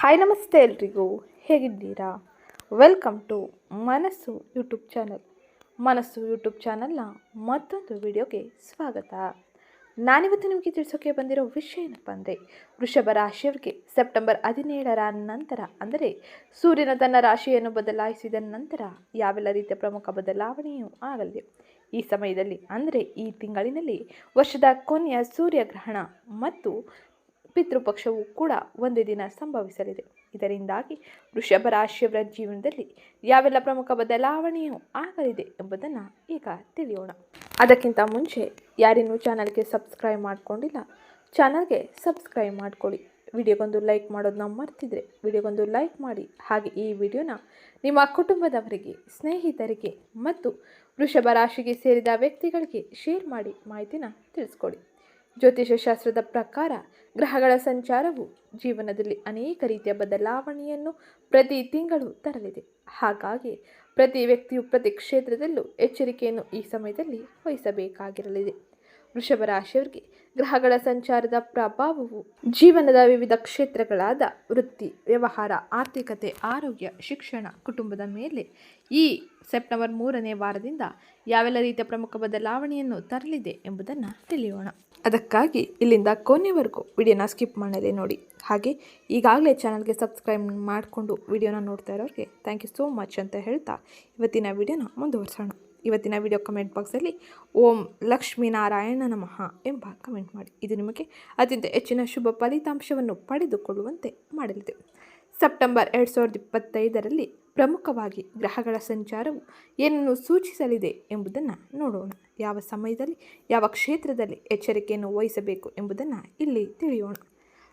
Hi ನಮಸ್ತೆ ಎಲ್ರಿಗೂ. ಹೇಗಿದ್ದೀರಾ? Welcome to Manassu YouTube channel Manassu YouTube ಚಾನಲ್ನ ಮತ್ತೊಂದು ವಿಡಿಯೋಗೆ ಸ್ವಾಗತ. ನಾನಿವತ್ತು ನಿಮಗೆ ತಿಳಿಸೋಕೆ ಬಂದಿರೋ ವಿಷಯ ಏನಪ್ಪ ಅಂದರೆ, ವೃಷಭ ರಾಶಿಯವರಿಗೆ ಸೆಪ್ಟೆಂಬರ್ ಹದಿನೇಳರ ನಂತರ ಅಂದರೆ ಸೂರ್ಯನ ತನ್ನ ರಾಶಿಯನ್ನು ಬದಲಾಯಿಸಿದ ನಂತರ ಯಾವೆಲ್ಲ ರೀತಿಯ ಪ್ರಮುಖ ಬದಲಾವಣೆಯೂ ಆಗಲಿದೆ. ಈ ಸಮಯದಲ್ಲಿ ಅಂದರೆ ಈ ತಿಂಗಳಿನಲ್ಲಿ ವರ್ಷದ ಕೊನೆಯ ಸೂರ್ಯಗ್ರಹಣ ಮತ್ತು ಪಿತೃಪಕ್ಷವು ಕೂಡ ಒಂದೇ ದಿನ ಸಂಭವಿಸಲಿದೆ. ಇದರಿಂದಾಗಿ ವೃಷಭ ರಾಶಿಯವರ ಜೀವನದಲ್ಲಿ ಯಾವೆಲ್ಲ ಪ್ರಮುಖ ಬದಲಾವಣೆಯೂ ಆಗಲಿದೆ ಎಂಬುದನ್ನು ಈಗ ತಿಳಿಯೋಣ. ಅದಕ್ಕಿಂತ ಮುಂಚೆ ಯಾರಿನ್ನೂ ಚಾನಲ್ಗೆ ಸಬ್ಸ್ಕ್ರೈಬ್ ಮಾಡಿಕೊಂಡಿಲ್ಲ, ಚಾನಲ್ಗೆ ಸಬ್ಸ್ಕ್ರೈಬ್ ಮಾಡ್ಕೊಳ್ಳಿ. ವಿಡಿಯೋಗೊಂದು ಲೈಕ್ ಮಾಡೋದನ್ನ ಮರ್ತಿದ್ರೆ ವಿಡಿಯೋಗೊಂದು ಲೈಕ್ ಮಾಡಿ. ಹಾಗೆ ಈ ವಿಡಿಯೋನ ನಿಮ್ಮ ಕುಟುಂಬದವರಿಗೆ, ಸ್ನೇಹಿತರಿಗೆ ಮತ್ತು ವೃಷಭ ರಾಶಿಗೆ ಸೇರಿದ ವ್ಯಕ್ತಿಗಳಿಗೆ ಶೇರ್ ಮಾಡಿ ಮಾಹಿತಿನ ತಿಳಿಸ್ಕೊಡಿ. ಜ್ಯೋತಿಷ ಶಾಸ್ತ್ರದ ಪ್ರಕಾರ ಗ್ರಹಗಳ ಸಂಚಾರವು ಜೀವನದಲ್ಲಿ ಅನೇಕ ರೀತಿಯ ಬದಲಾವಣೆಯನ್ನು ಪ್ರತಿ ತಿಂಗಳು ತರಲಿದೆ. ಹಾಗಾಗಿ ಪ್ರತಿ ವ್ಯಕ್ತಿಯು ಪ್ರತಿ ಕ್ಷೇತ್ರದಲ್ಲೂ ಎಚ್ಚರಿಕೆಯನ್ನು ಈ ಸಮಯದಲ್ಲಿ ವಹಿಸಬೇಕಾಗಿರಲಿದೆ. ವೃಷಭ ರಾಶಿಯವರಿಗೆ ಗ್ರಹಗಳ ಸಂಚಾರದ ಪ್ರಭಾವವು ಜೀವನದ ವಿವಿಧ ಕ್ಷೇತ್ರಗಳಾದ ವೃತ್ತಿ, ವ್ಯವಹಾರ, ಆರ್ಥಿಕತೆ, ಆರೋಗ್ಯ, ಶಿಕ್ಷಣ, ಕುಟುಂಬದ ಮೇಲೆ ಈ ಸೆಪ್ಟೆಂಬರ್ ಮೂರನೇ ವಾರದಿಂದ ಯಾವೆಲ್ಲ ರೀತಿಯ ಪ್ರಮುಖ ಬದಲಾವಣೆಯನ್ನು ತರಲಿದೆ ಎಂಬುದನ್ನು ತಿಳಿಯೋಣ. ಅದಕ್ಕಾಗಿ ಇಲ್ಲಿಂದ ಕೊನೆವರೆಗೂ ವಿಡಿಯೋನ ಸ್ಕಿಪ್ ಮಾಡದೆ ನೋಡಿ. ಹಾಗೆ ಈಗಾಗಲೇ ಚಾನಲ್ಗೆ ಸಬ್ಸ್ಕ್ರೈಬ್ ಮಾಡಿಕೊಂಡು ವಿಡಿಯೋನ ನೋಡ್ತಾ ಇರೋರಿಗೆ ಥ್ಯಾಂಕ್ ಯು ಸೋ ಮಚ್ ಅಂತ ಹೇಳ್ತಾ ಇವತ್ತಿನ ವಿಡಿಯೋನ ಮುಂದುವರಿಸೋಣ. ಇವತ್ತಿನ ವಿಡಿಯೋ ಕಮೆಂಟ್ ಬಾಕ್ಸಲ್ಲಿ ಓಂ ಲಕ್ಷ್ಮೀನಾರಾಯಣ ನಮಃ ಎಂಬ ಕಮೆಂಟ್ ಮಾಡಿ. ಇದು ನಿಮಗೆ ಅತ್ಯಂತ ಹೆಚ್ಚಿನ ಶುಭ ಫಲಿತಾಂಶವನ್ನು ಪಡೆದುಕೊಳ್ಳುವಂತೆ ಮಾಡಲಿದೆ. ಸೆಪ್ಟೆಂಬರ್ ಎರಡು ಸಾವಿರದ ಇಪ್ಪತ್ತೈದರಲ್ಲಿ ಪ್ರಮುಖವಾಗಿ ಗ್ರಹಗಳ ಸಂಚಾರವು ಏನನ್ನು ಸೂಚಿಸಲಿದೆ ಎಂಬುದನ್ನು ನೋಡೋಣ. ಯಾವ ಸಮಯದಲ್ಲಿ, ಯಾವ ಕ್ಷೇತ್ರದಲ್ಲಿ ಎಚ್ಚರಿಕೆಯನ್ನು ವಹಿಸಬೇಕು ಎಂಬುದನ್ನು ಇಲ್ಲಿ ತಿಳಿಯೋಣ.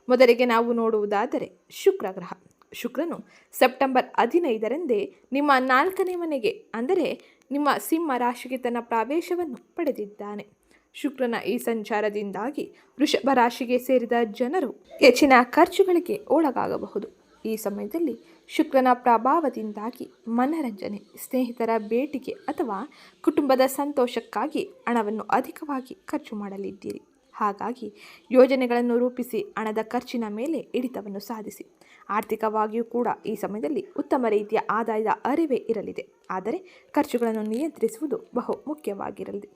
ಮೊದಲಿಗೆ ನಾವು ನೋಡುವುದಾದರೆ ಶುಕ್ರ ಗ್ರಹ ಶುಕ್ರನು ಸೆಪ್ಟೆಂಬರ್ ಹದಿನೈದರಂದೇ ನಿಮ್ಮ ನಾಲ್ಕನೇ ಮನೆಗೆ, ಅಂದರೆ ನಿಮ್ಮ ಸಿಂಹ ರಾಶಿಗೆ ತನ್ನ ಪ್ರವೇಶವನ್ನು ಪಡೆದಿದ್ದಾನೆ. ಶುಕ್ರನ ಈ ಸಂಚಾರದಿಂದಾಗಿ ವೃಷಭ ರಾಶಿಗೆ ಸೇರಿದ ಜನರು ಹೆಚ್ಚಿನ ಖರ್ಚುಗಳಿಗೆ ಒಳಗಾಗಬಹುದು. ಈ ಸಮಯದಲ್ಲಿ ಶುಕ್ರನ ಪ್ರಭಾವದಿಂದಾಗಿ ಮನರಂಜನೆ, ಸ್ನೇಹಿತರ ಭೇಟಿಗೆ ಅಥವಾ ಕುಟುಂಬದ ಸಂತೋಷಕ್ಕಾಗಿ ಹಣವನ್ನು ಅಧಿಕವಾಗಿ ಖರ್ಚು ಮಾಡಲಿದ್ದೀರಿ. ಹಾಗಾಗಿ ಯೋಜನೆಗಳನ್ನು ರೂಪಿಸಿ ಹಣದ ಖರ್ಚಿನ ಮೇಲೆ ಹಿಡಿತವನ್ನು ಸಾಧಿಸಿ. ಆರ್ಥಿಕವಾಗಿಯೂ ಕೂಡ ಈ ಸಮಯದಲ್ಲಿ ಉತ್ತಮ ರೀತಿಯ ಆದಾಯದ ಅರಿವೇ ಇರಲಿದೆ. ಆದರೆ ಖರ್ಚುಗಳನ್ನು ನಿಯಂತ್ರಿಸುವುದು ಬಹು ಮುಖ್ಯವಾಗಿರಲಿದೆ.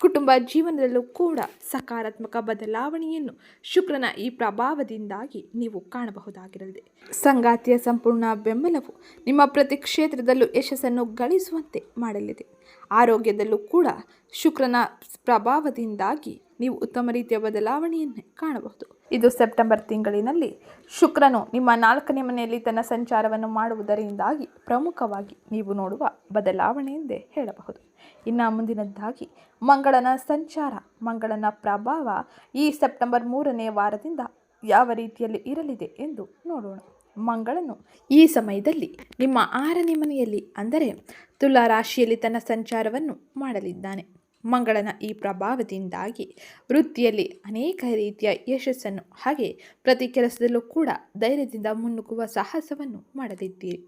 ಕುಟುಂಬ ಜೀವನದಲ್ಲೂ ಕೂಡ ಸಕಾರಾತ್ಮಕ ಬದಲಾವಣೆಯನ್ನು ಶುಕ್ರನ ಈ ಪ್ರಭಾವದಿಂದಾಗಿ ನೀವು ಕಾಣಬಹುದಾಗಿರಲಿದೆ. ಸಂಗಾತಿಯ ಸಂಪೂರ್ಣ ಬೆಂಬಲವು ನಿಮ್ಮ ಪ್ರತಿ ಕ್ಷೇತ್ರದಲ್ಲೂ ಯಶಸ್ಸನ್ನು ಗಳಿಸುವಂತೆ ಮಾಡಲಿದೆ. ಆರೋಗ್ಯದಲ್ಲೂ ಕೂಡ ಶುಕ್ರನ ಪ್ರಭಾವದಿಂದಾಗಿ ನೀವು ಉತ್ತಮ ರೀತಿಯ ಬದಲಾವಣೆಯನ್ನು ಕಾಣಬಹುದು. ಇದು ಸೆಪ್ಟೆಂಬರ್ ತಿಂಗಳಿನಲ್ಲಿ. ಶುಕ್ರನು ನಿಮ್ಮ ನಾಲ್ಕನೇ ಮನೆಯಲ್ಲಿ ತನ್ನ ಸಂಚಾರವನ್ನು ಮಾಡುವುದರಿಂದಾಗಿ ಪ್ರಮುಖವಾಗಿ ನೀವು ನೋಡುವ ಬದಲಾವಣೆ ಎಂದೇ ಹೇಳಬಹುದು. ಇನ್ನು ಮುಂದಿನದ್ದಾಗಿ, ಮಂಗಳನ ಸಂಚಾರ, ಮಂಗಳನ ಪ್ರಭಾವ ಈ ಸೆಪ್ಟೆಂಬರ್ ಮೂರನೇ ವಾರದಿಂದ ಯಾವ ರೀತಿಯಲ್ಲಿ ಇರಲಿದೆ ಎಂದು ನೋಡೋಣ. ಮಂಗಳನು ಈ ಸಮಯದಲ್ಲಿ ನಿಮ್ಮ ಆರನೇ ಮನೆಯಲ್ಲಿ, ಅಂದರೆ ತುಲಾ ರಾಶಿಯಲ್ಲಿ ತನ್ನ ಸಂಚಾರವನ್ನು ಮಾಡಲಿದ್ದಾನೆ. ಮಂಗಳನ ಈ ಪ್ರಭಾವದಿಂದಾಗಿ ವೃತ್ತಿಯಲ್ಲಿ ಅನೇಕ ರೀತಿಯ ಯಶಸ್ಸನ್ನು ಹಾಗೆ ಪ್ರತಿ ಕೆಲಸದಲ್ಲೂ ಕೂಡ ಧೈರ್ಯದಿಂದ ಮುನ್ನುಗ್ಗುವ ಸಾಹಸವನ್ನು ಮಾಡಲಿದ್ದೀರಿ.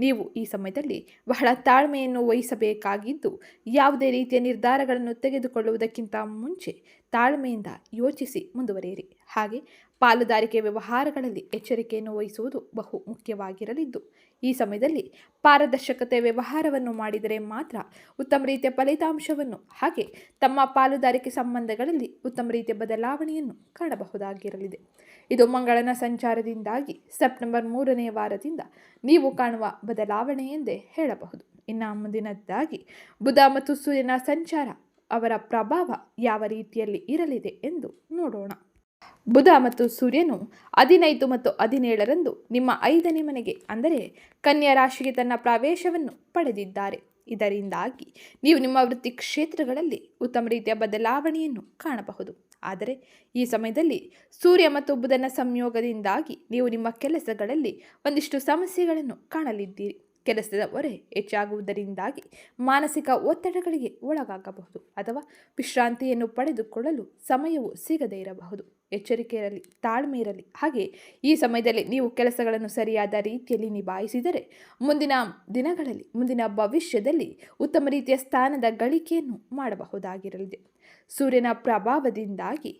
ನೀವು ಈ ಸಮಯದಲ್ಲಿ ಬಹಳ ತಾಳ್ಮೆಯನ್ನು ವಹಿಸಬೇಕಾಗಿದ್ದು, ಯಾವುದೇ ರೀತಿಯ ನಿರ್ಧಾರಗಳನ್ನು ತೆಗೆದುಕೊಳ್ಳುವುದಕ್ಕಿಂತ ಮುಂಚೆ ತಾಳ್ಮೆಯಿಂದ ಯೋಚಿಸಿ ಮುಂದುವರಿಯಿರಿ. ಹಾಗೆ ಪಾಲುದಾರಿಕೆ ವ್ಯವಹಾರಗಳಲ್ಲಿ ಎಚ್ಚರಿಕೆಯನ್ನು ವಹಿಸುವುದು ಬಹು ಮುಖ್ಯವಾಗಿರಲಿದ್ದು, ಈ ಸಮಯದಲ್ಲಿ ಪಾರದರ್ಶಕತೆ ವ್ಯವಹಾರವನ್ನು ಮಾಡಿದರೆ ಮಾತ್ರ ಉತ್ತಮ ರೀತಿಯ ಫಲಿತಾಂಶವನ್ನು ಹಾಗೆ ತಮ್ಮ ಪಾಲುದಾರಿಕೆ ಸಂಬಂಧಗಳಲ್ಲಿ ಉತ್ತಮ ರೀತಿಯ ಬದಲಾವಣೆಯನ್ನು ಕಾಣಬಹುದಾಗಿರಲಿದೆ. ಇದು ಮಂಗಳನ ಸಂಚಾರದಿಂದಾಗಿ ಸೆಪ್ಟೆಂಬರ್ ಮೂರನೇ ವಾರದಿಂದ ನೀವು ಕಾಣುವ ಬದಲಾವಣೆ ಎಂದೇ ಹೇಳಬಹುದು. ಇನ್ನು ಮುಂದಿನದ್ದಾಗಿ ಬುಧ ಮತ್ತು ಸೂರ್ಯನ ಸಂಚಾರ ಅವರ ಪ್ರಭಾವ ಯಾವ ರೀತಿಯಲ್ಲಿ ಇರಲಿದೆ ಎಂದು ನೋಡೋಣ. ಬುಧ ಮತ್ತು ಸೂರ್ಯನು ಹದಿನೈದು ಮತ್ತು ಹದಿನೇಳರಂದು ನಿಮ್ಮ ಐದನೇ ಮನೆಗೆ, ಅಂದರೆ ಕನ್ಯಾ ರಾಶಿಗೆ ತನ್ನ ಪ್ರವೇಶವನ್ನು ಪಡೆದಿದ್ದಾರೆ. ಇದರಿಂದಾಗಿ ನೀವು ನಿಮ್ಮ ವೃತ್ತಿ ಕ್ಷೇತ್ರಗಳಲ್ಲಿ ಉತ್ತಮ ರೀತಿಯ ಬದಲಾವಣೆಯನ್ನು ಕಾಣಬಹುದು. ಆದರೆ ಈ ಸಮಯದಲ್ಲಿ ಸೂರ್ಯ ಮತ್ತು ಬುಧನ ಸಂಯೋಗದಿಂದಾಗಿ ನೀವು ನಿಮ್ಮ ಕೆಲಸಗಳಲ್ಲಿ ಒಂದಿಷ್ಟು ಸಮಸ್ಯೆಗಳನ್ನು ಕಾಣಲಿದ್ದೀರಿ. ಕೆಲಸದ ಹೊರೆ ಹೆಚ್ಚಾಗುವುದರಿಂದಾಗಿ ಮಾನಸಿಕ ಒತ್ತಡಗಳಿಗೆ ಒಳಗಾಗಬಹುದು ಅಥವಾ ವಿಶ್ರಾಂತಿಯನ್ನು ಪಡೆದುಕೊಳ್ಳಲು ಸಮಯವು ಸಿಗದೇ ಇರಬಹುದು. ಎಚ್ಚರಿಕೆ ಇರಲಿ ತಾಳ್ಮೆ ಇರಲಿ ಹಾಗೆ ಈ ಸಮಯದಲ್ಲಿ ನೀವು ಕೆಲಸಗಳನ್ನು ಸರಿಯಾದ ರೀತಿಯಲ್ಲಿ ನಿಭಾಯಿಸಿದರೆ ಮುಂದಿನ ದಿನಗಳಲ್ಲಿ, ಮುಂದಿನ ಭವಿಷ್ಯದಲ್ಲಿ ಉತ್ತಮ ರೀತಿಯ ಸ್ಥಾನದ ಗಳಿಕೆಯನ್ನು ಮಾಡಬಹುದಾಗಿರಲಿದೆ. ಸೂರ್ಯನ ಪ್ರಭಾವದಿಂದಾಗಿ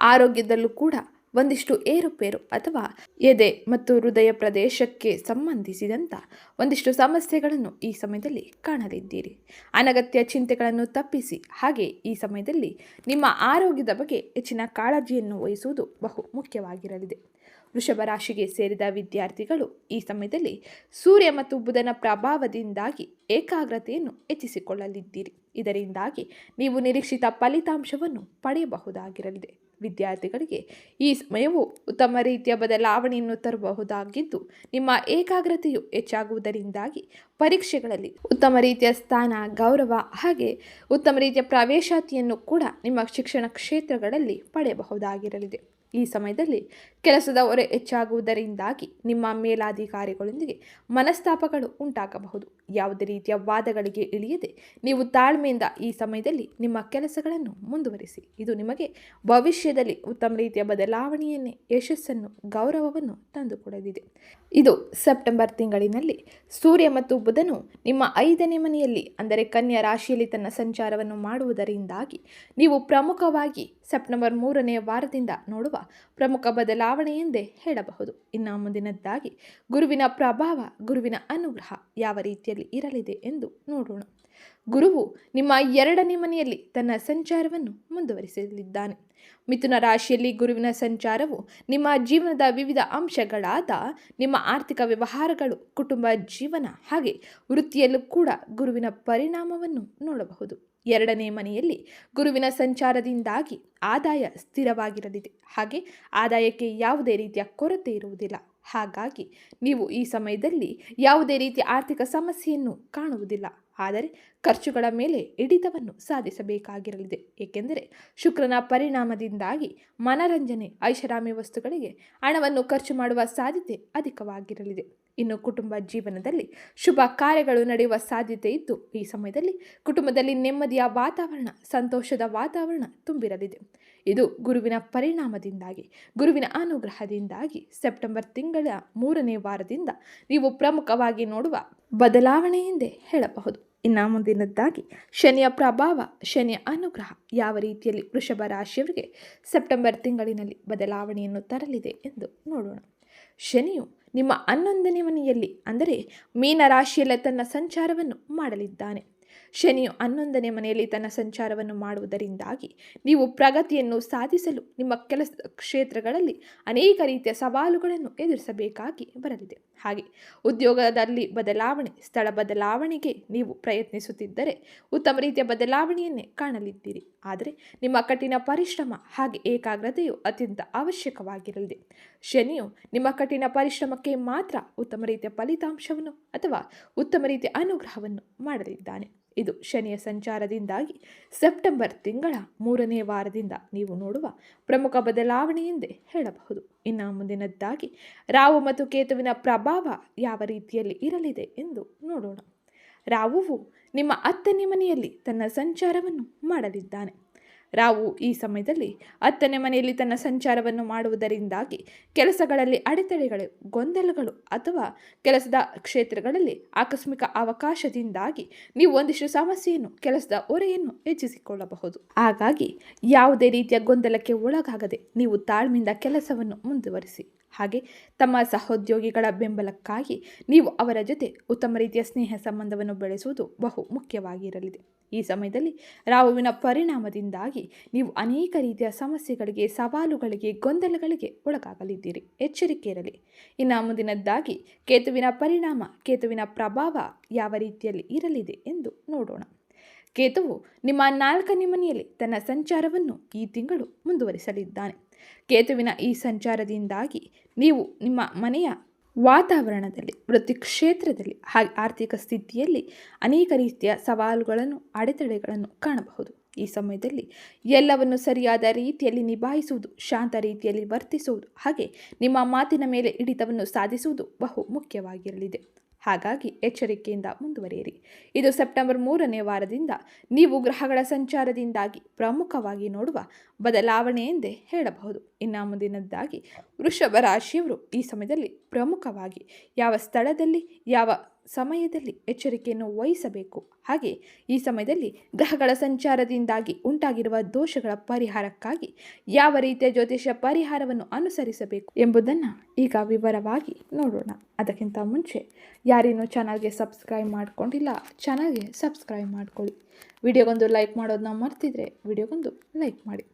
ಆರೋಗ್ಯದಲ್ಲೂ ಕೂಡ ಒಂದಿಷ್ಟು ಏರುಪೇರು ಅಥವಾ ಎದೆ ಮತ್ತು ಹೃದಯ ಪ್ರದೇಶಕ್ಕೆ ಸಂಬಂಧಿಸಿದಂಥ ಒಂದಿಷ್ಟು ಸಮಸ್ಯೆಗಳನ್ನು ಈ ಸಮಯದಲ್ಲಿ ಕಾಣಲಿದ್ದೀರಿ. ಅನಗತ್ಯ ಚಿಂತೆಗಳನ್ನು ತಪ್ಪಿಸಿ, ಹಾಗೆ ಈ ಸಮಯದಲ್ಲಿ ನಿಮ್ಮ ಆರೋಗ್ಯದ ಬಗ್ಗೆ ಹೆಚ್ಚಿನ ಕಾಳಜಿಯನ್ನು ವಹಿಸುವುದು ಬಹು ಮುಖ್ಯವಾಗಿರಲಿದೆ. ವೃಷಭ ರಾಶಿಗೆ ಸೇರಿದ ವಿದ್ಯಾರ್ಥಿಗಳು ಈ ಸಮಯದಲ್ಲಿ ಸೂರ್ಯ ಮತ್ತು ಬುಧನ ಪ್ರಭಾವದಿಂದಾಗಿ ಏಕಾಗ್ರತೆಯನ್ನು ಹೆಚ್ಚಿಸಿಕೊಳ್ಳಲಿದ್ದೀರಿ. ಇದರಿಂದಾಗಿ ನೀವು ನಿರೀಕ್ಷಿತ ಫಲಿತಾಂಶವನ್ನು ಪಡೆಯಬಹುದಾಗಿರಲಿದೆ. ವಿದ್ಯಾರ್ಥಿಗಳಿಗೆ ಈ ಸಮಯವು ಉತ್ತಮ ರೀತಿಯ ಬದಲಾವಣೆಯನ್ನು ತರಬಹುದಾಗಿದ್ದು, ನಿಮ್ಮ ಏಕಾಗ್ರತೆಯು ಹೆಚ್ಚಾಗುವುದರಿಂದಾಗಿ ಪರೀಕ್ಷೆಗಳಲ್ಲಿ ಉತ್ತಮ ರೀತಿಯ ಸ್ಥಾನ, ಗೌರವ ಹಾಗೆ ಉತ್ತಮ ರೀತಿಯ ಪ್ರವೇಶಾತಿಯನ್ನು ಕೂಡ ನಿಮ್ಮ ಶಿಕ್ಷಣ ಕ್ಷೇತ್ರಗಳಲ್ಲಿ ಪಡೆಯಬಹುದಾಗಿರಲಿದೆ. ಈ ಸಮಯದಲ್ಲಿ ಕೆಲಸದ ಹೊರೆ ಹೆಚ್ಚಾಗುವುದರಿಂದಾಗಿ ನಿಮ್ಮ ಮೇಲಾಧಿಕಾರಿಗಳೊಂದಿಗೆ ಮನಸ್ತಾಪಗಳು ಉಂಟಾಗಬಹುದು. ಯಾವುದೇ ರೀತಿಯ ವಾದಗಳಿಗೆ ಇಳಿಯದೆ ನೀವು ತಾಳ್ಮೆಯಿಂದ ಈ ಸಮಯದಲ್ಲಿ ನಿಮ್ಮ ಕೆಲಸಗಳನ್ನು ಮುಂದುವರಿಸಿ. ಇದು ನಿಮಗೆ ಭವಿಷ್ಯದಲ್ಲಿ ಉತ್ತಮ ರೀತಿಯ ಬದಲಾವಣೆಯನ್ನೇ, ಯಶಸ್ಸನ್ನು, ಗೌರವವನ್ನು ತಂದುಕೊಡಲಿದೆ. ಇದು ಸೆಪ್ಟೆಂಬರ್ ತಿಂಗಳಿನಲ್ಲಿ ಸೂರ್ಯ ಮತ್ತು ಬುಧನು ನಿಮ್ಮ ಐದನೇ ಮನೆಯಲ್ಲಿ, ಅಂದರೆ ಕನ್ಯಾ ರಾಶಿಯಲ್ಲಿ ತನ್ನ ಸಂಚಾರವನ್ನು ಮಾಡುವುದರಿಂದಾಗಿ ನೀವು ಪ್ರಮುಖವಾಗಿ ಸೆಪ್ಟೆಂಬರ್ ಮೂರನೇ ವಾರದಿಂದ ನೋಡುವ ಪ್ರಮುಖ ಬದಲಾವಣೆ ಎಂದೇ ಹೇಳಬಹುದು. ಇನ್ನು ಮುಂದಿನದ್ದಾಗಿ, ಗುರುವಿನ ಪ್ರಭಾವ, ಗುರುವಿನ ಅನುಗ್ರಹ ಯಾವ ರೀತಿಯಲ್ಲಿ ಇರಲಿದೆ ಎಂದು ನೋಡೋಣ. ಗುರುವು ನಿಮ್ಮ ಎರಡನೇ ಮನೆಯಲ್ಲಿ ತನ್ನ ಸಂಚಾರವನ್ನು ಮುಂದುವರಿಸಲಿದ್ದಾನೆ. ಮಿಥುನ ರಾಶಿಯಲ್ಲಿ ಗುರುವಿನ ಸಂಚಾರವು ನಿಮ್ಮ ಜೀವನದ ವಿವಿಧ ಅಂಶಗಳಾದ ನಿಮ್ಮ ಆರ್ಥಿಕ ವ್ಯವಹಾರಗಳು, ಕುಟುಂಬ ಜೀವನ ಹಾಗೆ ವೃತ್ತಿಯಲ್ಲೂ ಕೂಡ ಗುರುವಿನ ಪರಿಣಾಮವನ್ನು ನೋಡಬಹುದು. ಎರಡನೇ ಮನೆಯಲ್ಲಿ ಗುರುವಿನ ಸಂಚಾರದಿಂದಾಗಿ ಆದಾಯ ಸ್ಥಿರವಾಗಿರಲಿದೆ. ಹಾಗೆ ಆದಾಯಕ್ಕೆ ಯಾವುದೇ ರೀತಿಯ ಕೊರತೆ ಇರುವುದಿಲ್ಲ. ಹಾಗಾಗಿ ನೀವು ಈ ಸಮಯದಲ್ಲಿ ಯಾವುದೇ ರೀತಿಯ ಆರ್ಥಿಕ ಸಮಸ್ಯೆಯನ್ನು ಕಾಣುವುದಿಲ್ಲ. ಆದರೆ ಖರ್ಚುಗಳ ಮೇಲೆ ಹಿಡಿತವನ್ನು ಸಾಧಿಸಬೇಕಾಗಿರಲಿದೆ. ಏಕೆಂದರೆ ಶುಕ್ರನ ಪರಿಣಾಮದಿಂದಾಗಿ ಮನರಂಜನೆ, ಐಷಾರಾಮಿ ವಸ್ತುಗಳಿಗೆ ಹಣವನ್ನು ಖರ್ಚು ಮಾಡುವ ಸಾಧ್ಯತೆ ಅಧಿಕವಾಗಿರಲಿದೆ. ಇನ್ನು ಕುಟುಂಬ ಜೀವನದಲ್ಲಿ ಶುಭ ಕಾರ್ಯಗಳು ನಡೆಯುವ ಸಾಧ್ಯತೆ ಇದ್ದು, ಈ ಸಮಯದಲ್ಲಿ ಕುಟುಂಬದಲ್ಲಿ ನೆಮ್ಮದಿಯ ವಾತಾವರಣ, ಸಂತೋಷದ ವಾತಾವರಣ ತುಂಬಿರಲಿದೆ. ಇದು ಗುರುವಿನ ಪರಿಣಾಮದಿಂದಾಗಿ, ಗುರುವಿನ ಅನುಗ್ರಹದಿಂದಾಗಿ ಸೆಪ್ಟೆಂಬರ್ ತಿಂಗಳ ಮೂರನೇ ವಾರದಿಂದ ನೀವು ಪ್ರಮುಖವಾಗಿ ನೋಡುವ ಬದಲಾವಣೆ ಎಂದೇ ಹೇಳಬಹುದು. ಇನ್ನು ಮುಂದಿನದ್ದಾಗಿ, ಶನಿಯ ಪ್ರಭಾವ, ಶನಿಯ ಅನುಗ್ರಹ ಯಾವ ರೀತಿಯಲ್ಲಿ ವೃಷಭ ರಾಶಿಯವರಿಗೆ ಸೆಪ್ಟೆಂಬರ್ ತಿಂಗಳಿನಲ್ಲಿ ಬದಲಾವಣೆಯನ್ನು ತರಲಿದೆ ಎಂದು ನೋಡೋಣ. ಶನಿಯು ನಿಮ್ಮ ಹನ್ನೊಂದನೇ ಮನೆಯಲ್ಲಿ ಅಂದರೆ ಮೀನ ರಾಶಿಯಲ್ಲಿ ತನ್ನ ಸಂಚಾರವನ್ನು ಮಾಡಲಿದ್ದಾನೆ. ಶನಿಯು ಹನ್ನೊಂದನೇ ಮನೆಯಲ್ಲಿ ತನ್ನ ಸಂಚಾರವನ್ನು ಮಾಡುವುದರಿಂದಾಗಿ ನೀವು ಪ್ರಗತಿಯನ್ನು ಸಾಧಿಸಲು ನಿಮ್ಮ ಕೆಲಸ ಕ್ಷೇತ್ರಗಳಲ್ಲಿ ಅನೇಕ ರೀತಿಯ ಸವಾಲುಗಳನ್ನು ಎದುರಿಸಬೇಕಾಗಿ ಬರಲಿದೆ. ಹಾಗೆ ಉದ್ಯೋಗದಲ್ಲಿ ಬದಲಾವಣೆ, ಸ್ಥಳ ಬದಲಾವಣೆಗೆ ನೀವು ಪ್ರಯತ್ನಿಸುತ್ತಿದ್ದರೆ ಉತ್ತಮ ರೀತಿಯ ಬದಲಾವಣೆಯನ್ನೇ ಕಾಣಲಿದ್ದೀರಿ. ಆದರೆ ನಿಮ್ಮ ಕಠಿಣ ಪರಿಶ್ರಮ ಹಾಗೆ ಏಕಾಗ್ರತೆಯು ಅತ್ಯಂತ ಅವಶ್ಯಕವಾಗಿರಲಿದೆ. ಶನಿಯು ನಿಮ್ಮ ಕಠಿಣ ಪರಿಶ್ರಮಕ್ಕೆ ಮಾತ್ರ ಉತ್ತಮ ರೀತಿಯ ಫಲಿತಾಂಶವನ್ನು ಅಥವಾ ಉತ್ತಮ ರೀತಿಯ ಅನುಗ್ರಹವನ್ನು ಮಾಡಲಿದ್ದಾನೆ. ಇದು ಶನಿಯ ಸಂಚಾರದಿಂದಾಗಿ ಸೆಪ್ಟೆಂಬರ್ ತಿಂಗಳ ಮೂರನೇ ವಾರದಿಂದ ನೀವು ನೋಡುವ ಪ್ರಮುಖ ಬದಲಾವಣೆಯೆಂದೇ ಹೇಳಬಹುದು. ಇನ್ನು ಮುಂದಿನದ್ದಾಗಿ ರಾವು ಮತ್ತು ಕೇತುವಿನ ಪ್ರಭಾವ ಯಾವ ರೀತಿಯಲ್ಲಿ ಇರಲಿದೆ ಎಂದು ನೋಡೋಣ. ರಾವುವು ನಿಮ್ಮ ಹತ್ತನೇ ಮನೆಯಲ್ಲಿ ತನ್ನ ಸಂಚಾರವನ್ನು ಮಾಡಲಿದ್ದಾನೆ. ರಾವು ಈ ಸಮಯದಲ್ಲಿ ಹತ್ತನೇ ಮನೆಯಲ್ಲಿ ತನ್ನ ಸಂಚಾರವನ್ನು ಮಾಡುವುದರಿಂದಾಗಿ ಕೆಲಸಗಳಲ್ಲಿ ಅಡೆತಡೆಗಳು, ಗೊಂದಲಗಳು ಅಥವಾ ಕೆಲಸದ ಕ್ಷೇತ್ರಗಳಲ್ಲಿ ಆಕಸ್ಮಿಕ ಅವಕಾಶದಿಂದಾಗಿ ನೀವು ಒಂದಿಷ್ಟು ಸಮಸ್ಯೆಯನ್ನು, ಕೆಲಸದ ಹೊರೆಯನ್ನು ಹೆಚ್ಚಿಸಿಕೊಳ್ಳಬಹುದು. ಹಾಗಾಗಿ ಯಾವುದೇ ರೀತಿಯ ಗೊಂದಲಕ್ಕೆ ಒಳಗಾಗದೆ ನೀವು ತಾಳ್ಮೆಯಿಂದ ಕೆಲಸವನ್ನು ಮುಂದುವರಿಸಿ. ಹಾಗೆ ತಮ್ಮ ಸಹೋದ್ಯೋಗಿಗಳ ಬೆಂಬಲಕ್ಕಾಗಿ ನೀವು ಅವರ ಜೊತೆ ಉತ್ತಮ ರೀತಿಯ ಸ್ನೇಹ ಸಂಬಂಧವನ್ನು ಬೆಳೆಸುವುದು ಬಹು ಮುಖ್ಯವಾಗಿರಲಿದೆ. ಈ ಸಮಯದಲ್ಲಿ ರಾಹುವಿನ ಪರಿಣಾಮದಿಂದಾಗಿ ನೀವು ಅನೇಕ ರೀತಿಯ ಸಮಸ್ಯೆಗಳಿಗೆ, ಸವಾಲುಗಳಿಗೆ, ಗೊಂದಲಗಳಿಗೆ ಒಳಗಾಗಲಿದ್ದೀರಿ. ಎಚ್ಚರಿಕೆ ಇರಲಿ ಇನ್ನು ಮುಂದಿನದ್ದಾಗಿ, ಕೇತುವಿನ ಪರಿಣಾಮ, ಕೇತುವಿನ ಪ್ರಭಾವ ಯಾವ ರೀತಿಯಲ್ಲಿ ಇರಲಿದೆ ಎಂದು ನೋಡೋಣ. ಕೇತುವು ನಿಮ್ಮ ನಾಲ್ಕನೇ ಮನೆಯಲ್ಲಿ ತನ್ನ ಸಂಚಾರವನ್ನು ಈ ತಿಂಗಳು ಮುಂದುವರಿಸಲಿದ್ದಾನೆ. ಕೇತುವಿನ ಈ ಸಂಚಾರದಿಂದಾಗಿ ನೀವು ನಿಮ್ಮ ಮನೆಯ ವಾತಾವರಣದಲ್ಲಿ ವೃತ್ತಿ ಕ್ಷೇತ್ರದಲ್ಲಿ ಹಾಗೆ ಆರ್ಥಿಕ ಸ್ಥಿತಿಯಲ್ಲಿ ಅನೇಕ ರೀತಿಯ ಸವಾಲುಗಳನ್ನು, ಅಡೆತಡೆಗಳನ್ನು ಕಾಣಬಹುದು. ಈ ಸಮಯದಲ್ಲಿ ಎಲ್ಲವನ್ನು ಸರಿಯಾದ ರೀತಿಯಲ್ಲಿ ನಿಭಾಯಿಸುವುದು, ಶಾಂತ ರೀತಿಯಲ್ಲಿ ವರ್ತಿಸುವುದು, ಹಾಗೆ ನಿಮ್ಮ ಮಾತಿನ ಮೇಲೆ ಹಿಡಿತವನ್ನು ಸಾಧಿಸುವುದು ಬಹು ಮುಖ್ಯವಾಗಿರಲಿದೆ. ಹಾಗಾಗಿ ಎಚ್ಚರಿಕೆಯಿಂದ ಮುಂದುವರಿಯಿರಿ. ಇದು ಸೆಪ್ಟೆಂಬರ್ ಮೂರನೇ ವಾರದಿಂದ ನೀವು ಗ್ರಹಗಳ ಸಂಚಾರದಿಂದಾಗಿ ಪ್ರಮುಖವಾಗಿ ನೋಡುವ ಬದಲಾವಣೆ ಎಂದೇ ಹೇಳಬಹುದು. ಇನ್ನು ಮುಂದಿನದ್ದಾಗಿ ವೃಷಭ ರಾಶಿಯವರು ಈ ಸಮಯದಲ್ಲಿ ಪ್ರಮುಖವಾಗಿ ಯಾವ ಸ್ಥಳದಲ್ಲಿ, ಯಾವ ಸಮಯದಲ್ಲಿ ಎಚ್ಚರಿಕೆಯನ್ನು ವಹಿಸಬೇಕು. ಹಾಗೆ ಈ ಸಮಯದಲ್ಲಿ ಗ್ರಹಗಳ ಸಂಚಾರದಿಂದಾಗಿ ಉಂಟಾಗಿರುವ ದೋಷಗಳ ಪರಿಹಾರಕ್ಕಾಗಿ ಯಾವ ರೀತಿಯ ಜ್ಯೋತಿಷ್ಯ ಪರಿಹಾರವನ್ನು ಅನುಸರಿಸಬೇಕು ಎಂಬುದನ್ನು ಈಗ ವಿವರವಾಗಿ ನೋಡೋಣ. ಅದಕ್ಕಿಂತ ಮುಂಚೆ ಯಾರೇನೂ ಚಾನಲ್ಗೆ ಸಬ್ಸ್ಕ್ರೈಬ್ ಮಾಡ್ಕೊಂಡಿಲ್ಲ, ಚಾನಲ್ಗೆ ಸಬ್ಸ್ಕ್ರೈಬ್ ಮಾಡ್ಕೊಳ್ಳಿ. ವಿಡಿಯೋಗೊಂದು ಲೈಕ್ ಮಾಡೋದನ್ನ ಮರ್ತಿದ್ರೆ ವಿಡಿಯೋಗೊಂದು ಲೈಕ್ ಮಾಡಿ.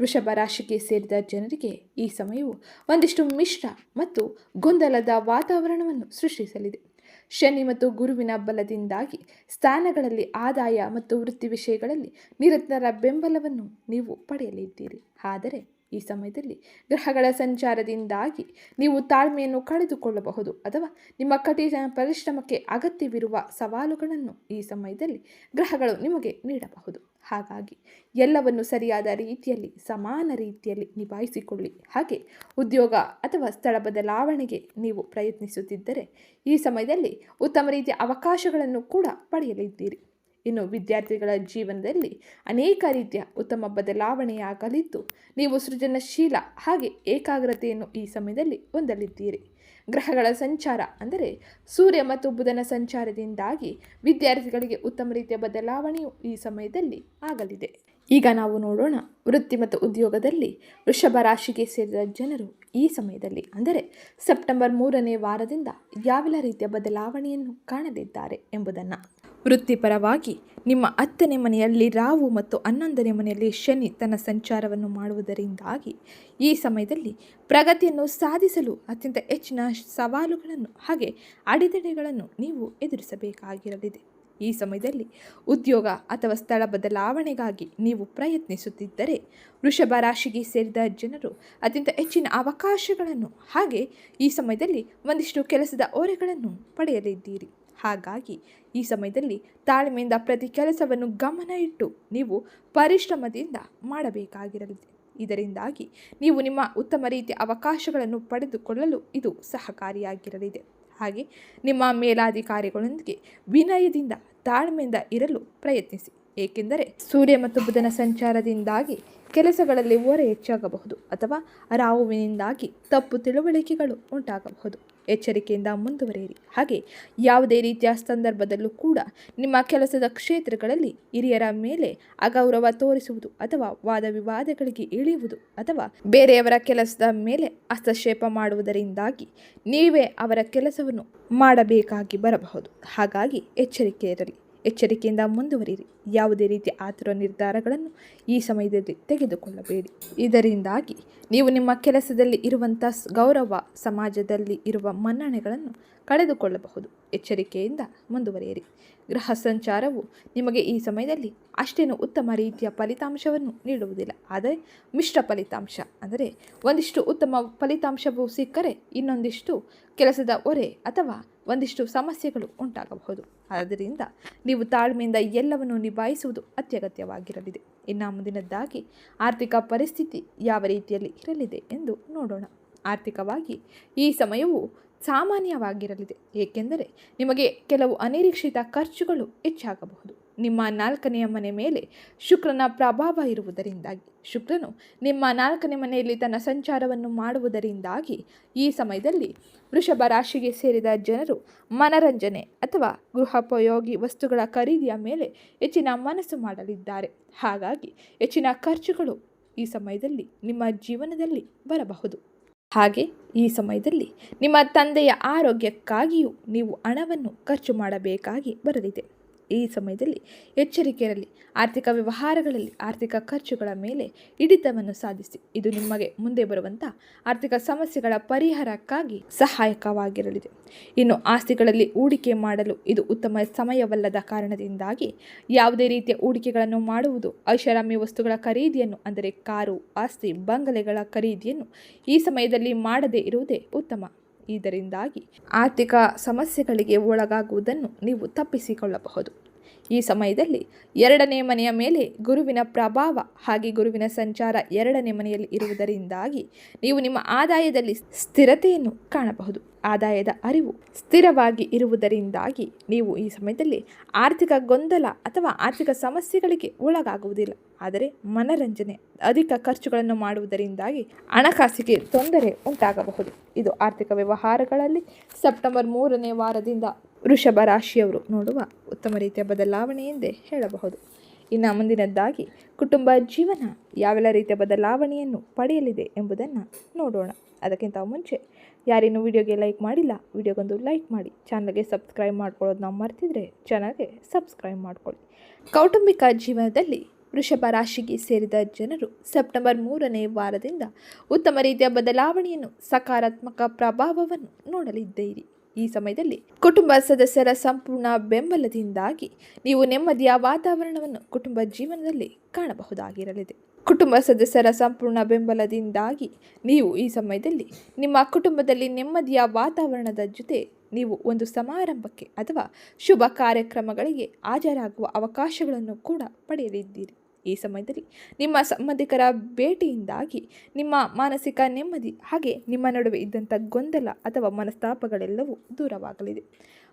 ವೃಷಭ ರಾಶಿಗೆ ಸೇರಿದ ಜನರಿಗೆ ಈ ಸಮಯವು ಒಂದಿಷ್ಟು ಮಿಶ್ರ ಮತ್ತು ಗೊಂದಲದ ವಾತಾವರಣವನ್ನು ಸೃಷ್ಟಿಸಲಿದೆ. ಶನಿ ಮತ್ತು ಗುರುವಿನ ಬಲದಿಂದಾಗಿ ಸ್ಥಾನಗಳಲ್ಲಿ ಆದಾಯ ಮತ್ತು ವೃತ್ತಿ ವಿಷಯಗಳಲ್ಲಿ ನಿರಂತರ ಬೆಂಬಲವನ್ನು ನೀವು ಪಡೆಯಲಿದ್ದೀರಿ. ಆದರೆ ಈ ಸಮಯದಲ್ಲಿ ಗ್ರಹಗಳ ಸಂಚಾರದಿಂದಾಗಿ ನೀವು ತಾಳ್ಮೆಯನ್ನು ಕಳೆದುಕೊಳ್ಳಬಹುದು ಅಥವಾ ನಿಮ್ಮ ಕಠಿಣ ಪರಿಶ್ರಮಕ್ಕೆ ಅಗತ್ಯವಿರುವ ಸವಾಲುಗಳನ್ನು ಈ ಸಮಯದಲ್ಲಿ ಗ್ರಹಗಳು ನಿಮಗೆ ನೀಡಬಹುದು. ಹಾಗಾಗಿ ಎಲ್ಲವನ್ನು ಸರಿಯಾದ ರೀತಿಯಲ್ಲಿ, ಸಮಾನ ರೀತಿಯಲ್ಲಿ ನಿಭಾಯಿಸಿಕೊಳ್ಳಿ. ಹಾಗೆ ಉದ್ಯೋಗ ಅಥವಾ ಸ್ಥಳ ಬದಲಾವಣೆಗೆ ನೀವು ಪ್ರಯತ್ನಿಸುತ್ತಿದ್ದರೆ ಈ ಸಮಯದಲ್ಲಿ ಉತ್ತಮ ರೀತಿಯ ಅವಕಾಶಗಳನ್ನು ಕೂಡ ಪಡೆಯಲಿದ್ದೀರಿ. ಇನ್ನು ವಿದ್ಯಾರ್ಥಿಗಳ ಜೀವನದಲ್ಲಿ ಅನೇಕ ರೀತಿಯ ಉತ್ತಮ ಬದಲಾವಣೆಯಾಗಲಿದ್ದು, ನೀವು ಸೃಜನಶೀಲ ಹಾಗೆ ಏಕಾಗ್ರತೆಯನ್ನು ಈ ಸಮಯದಲ್ಲಿ ಹೊಂದಲಿದ್ದೀರಿ. ಗ್ರಹಗಳ ಸಂಚಾರ ಅಂದರೆ ಸೂರ್ಯ ಮತ್ತು ಬುಧನ ಸಂಚಾರದಿಂದಾಗಿ ವಿದ್ಯಾರ್ಥಿಗಳಿಗೆ ಉತ್ತಮ ರೀತಿಯ ಬದಲಾವಣೆಯು ಈ ಸಮಯದಲ್ಲಿ ಆಗಲಿದೆ. ಈಗ ನಾವು ನೋಡೋಣ ವೃತ್ತಿ ಮತ್ತು ಉದ್ಯೋಗದಲ್ಲಿ ವೃಷಭ ರಾಶಿಗೆ ಸೇರಿದ ಜನರು ಈ ಸಮಯದಲ್ಲಿ ಅಂದರೆ ಸೆಪ್ಟೆಂಬರ್ ಮೂರನೇ ವಾರದಿಂದ ಯಾವೆಲ್ಲ ರೀತಿಯ ಬದಲಾವಣೆಯನ್ನು ಕಾಣಲಿದ್ದಾರೆ ಎಂಬುದನ್ನು. ವೃತ್ತಿಪರವಾಗಿ ನಿಮ್ಮ ಹತ್ತನೇ ಮನೆಯಲ್ಲಿ, ರಾವು ಮತ್ತು ಹನ್ನೊಂದನೇ ಮನೆಯಲ್ಲಿ ಶನಿ ತನ್ನ ಸಂಚಾರವನ್ನು ಮಾಡುವುದರಿಂದಾಗಿ ಈ ಸಮಯದಲ್ಲಿ ಪ್ರಗತಿಯನ್ನು ಸಾಧಿಸಲು ಅತ್ಯಂತ ಹೆಚ್ಚಿನ ಸವಾಲುಗಳನ್ನು, ಹಾಗೆ ಅಡೆತಡೆಗಳನ್ನು ನೀವು ಎದುರಿಸಬೇಕಾಗಿರಲಿದೆ. ಈ ಸಮಯದಲ್ಲಿ ಉದ್ಯೋಗ ಅಥವಾ ಸ್ಥಳ ಬದಲಾವಣೆಗಾಗಿ ನೀವು ಪ್ರಯತ್ನಿಸುತ್ತಿದ್ದರೆ ವೃಷಭ ರಾಶಿಗೆ ಸೇರಿದ ಜನರು ಅತ್ಯಂತ ಹೆಚ್ಚಿನ ಅವಕಾಶಗಳನ್ನು, ಹಾಗೆ ಈ ಸಮಯದಲ್ಲಿ ಒಂದಿಷ್ಟು ಕೆಲಸದ ಓರೆಗಳನ್ನು ಪಡೆಯಲಿದ್ದೀರಿ. ಹಾಗಾಗಿ ಈ ಸಮಯದಲ್ಲಿ ತಾಳ್ಮೆಯಿಂದ ಪ್ರತಿ ಕೆಲಸವನ್ನು ಗಮನ ಇಟ್ಟು ನೀವು ಪರಿಶ್ರಮದಿಂದ ಮಾಡಬೇಕಾಗಿರಲಿದೆ ಇದರಿಂದಾಗಿ ನೀವು ನಿಮ್ಮ ಉತ್ತಮ ರೀತಿಯ ಅವಕಾಶಗಳನ್ನು ಪಡೆದುಕೊಳ್ಳಲು ಇದು ಸಹಕಾರಿಯಾಗಿರಲಿದೆ. ಹಾಗೆ ನಿಮ್ಮ ಮೇಲಾಧಿಕಾರಿಗಳೊಂದಿಗೆ ವಿನಯದಿಂದ ತಾಳ್ಮೆಯಿಂದ ಇರಲು ಪ್ರಯತ್ನಿಸಿ. ಏಕೆಂದರೆ ಸೂರ್ಯ ಮತ್ತು ಬುಧನ ಸಂಚಾರದಿಂದಾಗಿ ಕೆಲಸಗಳಲ್ಲಿ ಓರೆ ಹೆಚ್ಚಾಗಬಹುದು ಅಥವಾ ರಾಹುವಿನಿಂದಾಗಿ ತಪ್ಪು ತಿಳುವಳಿಕೆಗಳು ಉಂಟಾಗಬಹುದು. ಎಚ್ಚರಿಕೆಯಿಂದ ಮುಂದುವರಿಯಿರಿ. ಹಾಗೆ ಯಾವುದೇ ರೀತಿಯ ಸಂದರ್ಭದಲ್ಲೂ ಕೂಡ ನಿಮ್ಮ ಕೆಲಸದ ಕ್ಷೇತ್ರಗಳಲ್ಲಿ ಹಿರಿಯರ ಮೇಲೆ ಅಗೌರವ ತೋರಿಸುವುದು ಅಥವಾ ವಾದ ವಿವಾದಗಳಿಗೆ ಇಳಿಯುವುದು ಅಥವಾ ಬೇರೆಯವರ ಕೆಲಸದ ಮೇಲೆ ಹಸ್ತಕ್ಷೇಪ ಮಾಡುವುದರಿಂದಾಗಿ ನೀವೇ ಅವರ ಕೆಲಸವನ್ನು ಮಾಡಬೇಕಾಗಿ ಬರಬಹುದು. ಹಾಗಾಗಿ ಎಚ್ಚರಿಕೆ ಇರಲಿ ಎಚ್ಚರಿಕೆಯಿಂದ ಮುಂದುವರಿಯಿರಿ. ಯಾವುದೇ ರೀತಿಯ ಆತುರ ನಿರ್ಧಾರಗಳನ್ನು ಈ ಸಮಯದಲ್ಲಿ ತೆಗೆದುಕೊಳ್ಳಬೇಡಿ. ಇದರಿಂದಾಗಿ ನೀವು ನಿಮ್ಮ ಕೆಲಸದಲ್ಲಿ ಇರುವಂಥ ಗೌರವ, ಸಮಾಜದಲ್ಲಿ ಇರುವ ಮನ್ನಣೆಗಳನ್ನು ಕಳೆದುಕೊಳ್ಳಬಹುದು. ಎಚ್ಚರಿಕೆಯಿಂದ ಮುಂದುವರಿಯಿರಿ. ಗ್ರಹ ಸಂಚಾರವು ನಿಮಗೆ ಈ ಸಮಯದಲ್ಲಿ ಅಷ್ಟೇನು ಉತ್ತಮ ರೀತಿಯ ಫಲಿತಾಂಶವನ್ನು ನೀಡುವುದಿಲ್ಲ. ಆದರೆ ಮಿಶ್ರ ಫಲಿತಾಂಶ ಅಂದರೆ ಒಂದಿಷ್ಟು ಉತ್ತಮ ಫಲಿತಾಂಶವು ಸಿಕ್ಕರೆ ಇನ್ನೊಂದಿಷ್ಟು ಕೆಲಸದ ಒರೆ ಅಥವಾ ಒಂದಿಷ್ಟು ಸಮಸ್ಯೆಗಳು ಉಂಟಾಗಬಹುದು. ಆದ್ದರಿಂದ ನೀವು ತಾಳ್ಮೆಯಿಂದ ಎಲ್ಲವನ್ನು ನಿಭಾಯಿಸುವುದು ಅತ್ಯಗತ್ಯವಾಗಿರಲಿದೆ. ಇನ್ನು ಮುಂದಿನದ್ದಾಗಿ ಆರ್ಥಿಕ ಪರಿಸ್ಥಿತಿ ಯಾವ ರೀತಿಯಲ್ಲಿ ಇರಲಿದೆ ಎಂದು ನೋಡೋಣ. ಆರ್ಥಿಕವಾಗಿ ಈ ಸಮಯವು ಸಾಮಾನ್ಯವಾಗಿರಲಿದೆ. ಏಕೆಂದರೆ ನಿಮಗೆ ಕೆಲವು ಅನಿರೀಕ್ಷಿತ ಖರ್ಚುಗಳು ಹೆಚ್ಚಾಗಬಹುದು. ನಿಮ್ಮ ನಾಲ್ಕನೆಯ ಮನೆ ಮೇಲೆ ಶುಕ್ರನ ಪ್ರಭಾವ ಇರುವುದರಿಂದಾಗಿ, ಶುಕ್ರನು ನಿಮ್ಮ ನಾಲ್ಕನೇ ಮನೆಯಲ್ಲಿ ತನ್ನ ಸಂಚಾರವನ್ನು ಮಾಡುವುದರಿಂದಾಗಿ, ಈ ಸಮಯದಲ್ಲಿ ವೃಷಭ ರಾಶಿಗೆ ಸೇರಿದ ಜನರು ಮನರಂಜನೆ ಅಥವಾ ಗೃಹೋಪಯೋಗಿ ವಸ್ತುಗಳ ಖರೀದಿಯ ಮೇಲೆ ಹೆಚ್ಚಿನ ಮನಸ್ಸು ಮಾಡಲಿದ್ದಾರೆ. ಹಾಗಾಗಿ ಹೆಚ್ಚಿನ ಖರ್ಚುಗಳು ಈ ಸಮಯದಲ್ಲಿ ನಿಮ್ಮ ಜೀವನದಲ್ಲಿ ಬರಬಹುದು. ಹಾಗೆ ಈ ಸಮಯದಲ್ಲಿ ನಿಮ್ಮ ತಂದೆಯ ಆರೋಗ್ಯಕ್ಕಾಗಿಯೂ ನೀವು ಹಣವನ್ನು ಖರ್ಚು ಮಾಡಬೇಕಾಗಿ ಬರಲಿದೆ ಈ ಸಮಯದಲ್ಲಿ ಎಚ್ಚರಿಕೆ ಇರಲಿ ಆರ್ಥಿಕ ವ್ಯವಹಾರಗಳಲ್ಲಿ ಆರ್ಥಿಕ ಖರ್ಚುಗಳ ಮೇಲೆ ಹಿಡಿತವನ್ನು ಸಾಧಿಸಿ. ಇದು ನಿಮಗೆ ಮುಂದೆ ಬರುವಂಥ ಆರ್ಥಿಕ ಸಮಸ್ಯೆಗಳ ಪರಿಹಾರಕ್ಕಾಗಿ ಸಹಾಯಕವಾಗಿರಲಿದೆ. ಇನ್ನು ಆಸ್ತಿಗಳಲ್ಲಿ ಹೂಡಿಕೆ ಮಾಡಲು ಇದು ಉತ್ತಮ ಸಮಯವಲ್ಲದ ಕಾರಣದಿಂದಾಗಿ ಯಾವುದೇ ರೀತಿಯ ಹೂಡಿಕೆಗಳನ್ನು ಮಾಡುವುದು, ಐಷಾರಾಮಿ ವಸ್ತುಗಳ ಖರೀದಿಯನ್ನು, ಅಂದರೆ ಕಾರು, ಆಸ್ತಿ, ಬಂಗಲೆಗಳ ಖರೀದಿಯನ್ನು ಈ ಸಮಯದಲ್ಲಿ ಮಾಡದೇ ಇರುವುದೇ ಉತ್ತಮ. ಇದರಿಂದಾಗಿ ಆರ್ಥಿಕ ಸಮಸ್ಯೆಗಳಿಗೆ ಒಳಗಾಗುವುದನ್ನು ನೀವು ತಪ್ಪಿಸಿಕೊಳ್ಳಬಹುದು. ಈ ಸಮಯದಲ್ಲಿ ಎರಡನೇ ಮನೆಯ ಮೇಲೆ ಗುರುವಿನ ಪ್ರಭಾವ ಹಾಗೆ ಗುರುವಿನ ಸಂಚಾರ ಎರಡನೇ ಮನೆಯಲ್ಲಿ ಇರುವುದರಿಂದಾಗಿ ನೀವು ನಿಮ್ಮ ಆದಾಯದಲ್ಲಿ ಸ್ಥಿರತೆಯನ್ನು ಕಾಣಬಹುದು. ಆದಾಯದ ಅರಿವು ಸ್ಥಿರವಾಗಿ ಇರುವುದರಿಂದಾಗಿ ನೀವು ಈ ಸಮಯದಲ್ಲಿ ಆರ್ಥಿಕ ಗೊಂದಲ ಅಥವಾ ಆರ್ಥಿಕ ಸಮಸ್ಯೆಗಳಿಗೆ ಒಳಗಾಗುವುದಿಲ್ಲ. ಆದರೆ ಮನರಂಜನೆ, ಅಧಿಕ ಖರ್ಚುಗಳನ್ನು ಮಾಡುವುದರಿಂದಾಗಿ ಹಣಕಾಸಿಗೆ ತೊಂದರೆ ಉಂಟಾಗಬಹುದು. ಇದು ಆರ್ಥಿಕ ವ್ಯವಹಾರಗಳಲ್ಲಿ ಸೆಪ್ಟೆಂಬರ್ ಮೂರನೇ ವಾರದಿಂದ ವೃಷಭ ರಾಶಿಯವರು ನೋಡುವ ಉತ್ತಮ ರೀತಿಯ ಬದಲಾವಣೆ ಎಂದೇ ಹೇಳಬಹುದು. ಇನ್ನು ಮುಂದಿನದ್ದಾಗಿ, ಕುಟುಂಬ ಜೀವನ ಯಾವೆಲ್ಲ ರೀತಿಯ ಬದಲಾವಣೆಯನ್ನು ಪಡೆಯಲಿದೆ ಎಂಬುದನ್ನು ನೋಡೋಣ. ಅದಕ್ಕಿಂತ ಮುಂಚೆ ಯಾರೇನು ವಿಡಿಯೋಗೆ ಲೈಕ್ ಮಾಡಿಲ್ಲ, ವಿಡಿಯೋಗೊಂದು ಲೈಕ್ ಮಾಡಿ. ಚಾನಲ್ಗೆ ಸಬ್ಸ್ಕ್ರೈಬ್ ಮಾಡ್ಕೊಳ್ಳೋದನ್ನ ಮರ್ತಿದ್ರೆ ಚಾನಲ್ಗೆ ಸಬ್ಸ್ಕ್ರೈಬ್ ಮಾಡ್ಕೊಳ್ಳಿ. ಕೌಟುಂಬಿಕ ಜೀವನದಲ್ಲಿ ವೃಷಭ ರಾಶಿಗೆ ಸೇರಿದ ಜನರು ಸೆಪ್ಟೆಂಬರ್ ಮೂರನೇ ವಾರದಿಂದ ಉತ್ತಮ ರೀತಿಯ ಬದಲಾವಣೆಯನ್ನು ಸಕಾರಾತ್ಮಕ ಪ್ರಭಾವವನ್ನು ನೋಡಲಿದ್ದೀರಿ. ಈ ಸಮಯದಲ್ಲಿ ಕುಟುಂಬ ಸದಸ್ಯರ ಸಂಪೂರ್ಣ ಬೆಂಬಲದಿಂದಾಗಿ ನೀವು ನೆಮ್ಮದಿಯ ವಾತಾವರಣವನ್ನು ಕುಟುಂಬ ಜೀವನದಲ್ಲಿ ಕಾಣಬಹುದಾಗಿರಲಿದೆ. ಕುಟುಂಬ ಸದಸ್ಯರ ಸಂಪೂರ್ಣ ಬೆಂಬಲದಿಂದಾಗಿ ನೀವು ಈ ಸಮಯದಲ್ಲಿ ನಿಮ್ಮ ಕುಟುಂಬದಲ್ಲಿ ನೆಮ್ಮದಿಯ ವಾತಾವರಣದ ಜೊತೆ ನೀವು ಒಂದು ಸಮಾರಂಭಕ್ಕೆ ಅಥವಾ ಶುಭ ಕಾರ್ಯಕ್ರಮಗಳಿಗೆ ಹಾಜರಾಗುವ ಅವಕಾಶಗಳನ್ನು ಕೂಡ ಪಡೆಯಲಿದ್ದೀರಿ. ಈ ಸಮಯದಲ್ಲಿ ನಿಮ್ಮ ಸಂಬಂಧಿಕರ ಭೇಟಿಯಿಂದಾಗಿ ನಿಮ್ಮ ಮಾನಸಿಕ ನೆಮ್ಮದಿ ಹಾಗೆ ನಿಮ್ಮ ನಡುವೆ ಇದ್ದಂಥ ಗೊಂದಲ ಅಥವಾ ಮನಸ್ತಾಪಗಳೆಲ್ಲವೂ ದೂರವಾಗಲಿದೆ.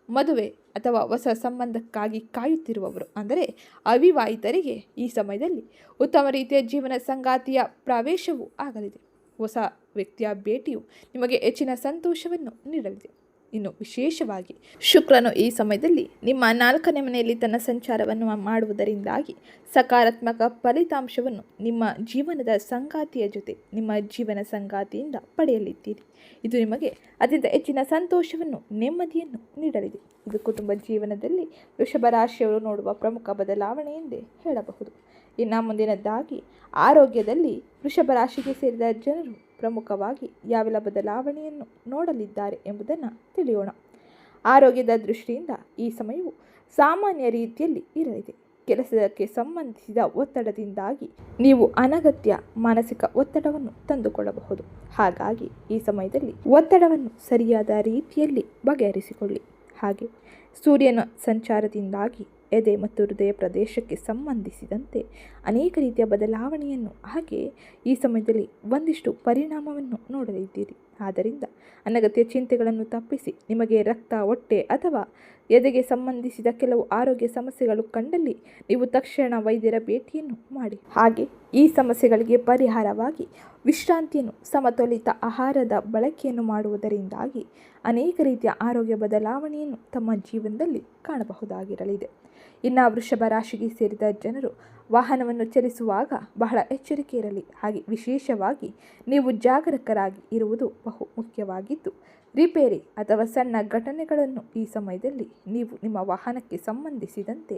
ಮದುವೆ ಅಥವಾ ಹೊಸ ಸಂಬಂಧಕ್ಕಾಗಿ ಕಾಯುತ್ತಿರುವವರು ಅಂದರೆ ಅವಿವಾಹಿತರಿಗೆ ಈ ಸಮಯದಲ್ಲಿ ಉತ್ತಮ ರೀತಿಯ ಜೀವನ ಸಂಗಾತಿಯ ಪ್ರವೇಶವೂ ಆಗಲಿದೆ. ಹೊಸ ವ್ಯಕ್ತಿಯ ಭೇಟಿಯು ನಿಮಗೆ ಹೆಚ್ಚಿನ ಸಂತೋಷವನ್ನು ನೀಡಲಿದೆ. ಇನ್ನು ವಿಶೇಷವಾಗಿ ಶುಕ್ರನು ಈ ಸಮಯದಲ್ಲಿ ನಿಮ್ಮ ನಾಲ್ಕನೇ ಮನೆಯಲ್ಲಿ ತನ್ನ ಸಂಚಾರವನ್ನು ಮಾಡುವುದರಿಂದಾಗಿ ಸಕಾರಾತ್ಮಕ ಫಲಿತಾಂಶವನ್ನು ನಿಮ್ಮ ಜೀವನದ ಸಂಗಾತಿಯ ಜೊತೆ, ನಿಮ್ಮ ಜೀವನ ಸಂಗಾತಿಯಿಂದ ಪಡೆಯಲಿದ್ದೀರಿ. ಇದು ನಿಮಗೆ ಅತ್ಯಂತ ಹೆಚ್ಚಿನ ಸಂತೋಷವನ್ನು, ನೆಮ್ಮದಿಯನ್ನು ನೀಡಲಿದೆ. ಇದು ಕುಟುಂಬ ಜೀವನದಲ್ಲಿ ವೃಷಭ ರಾಶಿಯವರು ನೋಡುವ ಪ್ರಮುಖ ಬದಲಾವಣೆ ಎಂದೇ ಹೇಳಬಹುದು. ಇನ್ನು ಮುಂದಿನದ್ದಾಗಿ ಆರೋಗ್ಯದಲ್ಲಿ ವೃಷಭ ರಾಶಿಗೆ ಸೇರಿದ ಜನರು ಪ್ರಮುಖವಾಗಿ ಯಾವೆಲ್ಲ ಬದಲಾವಣೆಯನ್ನು ನೋಡಲಿದ್ದಾರೆ ಎಂಬುದನ್ನು ತಿಳಿಯೋಣ. ಆರೋಗ್ಯದ ದೃಷ್ಟಿಯಿಂದ ಈ ಸಮಯವು ಸಾಮಾನ್ಯ ರೀತಿಯಲ್ಲಿ ಇರಲಿದೆ. ಕೆಲಸಕ್ಕೆ ಸಂಬಂಧಿಸಿದ ಒತ್ತಡದಿಂದಾಗಿ ನೀವು ಅನಗತ್ಯ ಮಾನಸಿಕ ಒತ್ತಡವನ್ನು ತಂದುಕೊಳ್ಳಬಹುದು. ಹಾಗಾಗಿ ಈ ಸಮಯದಲ್ಲಿ ಒತ್ತಡವನ್ನು ಸರಿಯಾದ ರೀತಿಯಲ್ಲಿ ಬಗೆಹರಿಸಿಕೊಳ್ಳಿ. ಹಾಗೆ ಸೂರ್ಯನ ಸಂಚಾರದಿಂದಾಗಿ ಎದೆ ಮತ್ತು ಹೃದಯ ಪ್ರದೇಶಕ್ಕೆ ಸಂಬಂಧಿಸಿದಂತೆ ಅನೇಕ ರೀತಿಯ ಬದಲಾವಣೆಯನ್ನು, ಹಾಗೆ ಈ ಸಮಯದಲ್ಲಿ ಒಂದಿಷ್ಟು ಪರಿಣಾಮವನ್ನು ನೋಡಲಿದ್ದೀರಿ. ಆದ್ದರಿಂದ ಅನಗತ್ಯ ಚಿಂತೆಗಳನ್ನು ತಪ್ಪಿಸಿ ನಿಮಗೆ ರಕ್ತ, ಹೊಟ್ಟೆ ಅಥವಾ ಎದೆಗೆ ಸಂಬಂಧಿಸಿದ ಕೆಲವು ಆರೋಗ್ಯ ಸಮಸ್ಯೆಗಳು ಕಂಡಲ್ಲಿ ನೀವು ತಕ್ಷಣ ವೈದ್ಯರ ಭೇಟಿಯನ್ನು ಮಾಡಿ. ಹಾಗೆ ಈ ಸಮಸ್ಯೆಗಳಿಗೆ ಪರಿಹಾರವಾಗಿ ವಿಶ್ರಾಂತಿಯನ್ನು, ಸಮತೋಲಿತ ಆಹಾರದ ಬಳಕೆಯನ್ನು ಮಾಡುವುದರಿಂದಾಗಿ ಅನೇಕ ರೀತಿಯ ಆರೋಗ್ಯ ಬದಲಾವಣೆಯನ್ನು ತಮ್ಮ ಜೀವನದಲ್ಲಿ ಕಾಣಬಹುದಾಗಿರಲಿದೆ. ಇನ್ನು ವೃಷಭ ರಾಶಿಗೆ ಸೇರಿದ ಜನರು ವಾಹನವನ್ನು ಚಲಿಸುವಾಗ ಬಹಳ ಎಚ್ಚರಿಕೆ ಇರಲಿ. ಹಾಗೆ ವಿಶೇಷವಾಗಿ ನೀವು ಜಾಗರೂಕರಾಗಿ ಇರುವುದು ಬಹು ಮುಖ್ಯವಾಗಿದ್ದು, ರಿಪೇರಿ ಅಥವಾ ಸಣ್ಣ ಘಟನೆಗಳನ್ನು ಈ ಸಮಯದಲ್ಲಿ ನೀವು ನಿಮ್ಮ ವಾಹನಕ್ಕೆ ಸಂಬಂಧಿಸಿದಂತೆ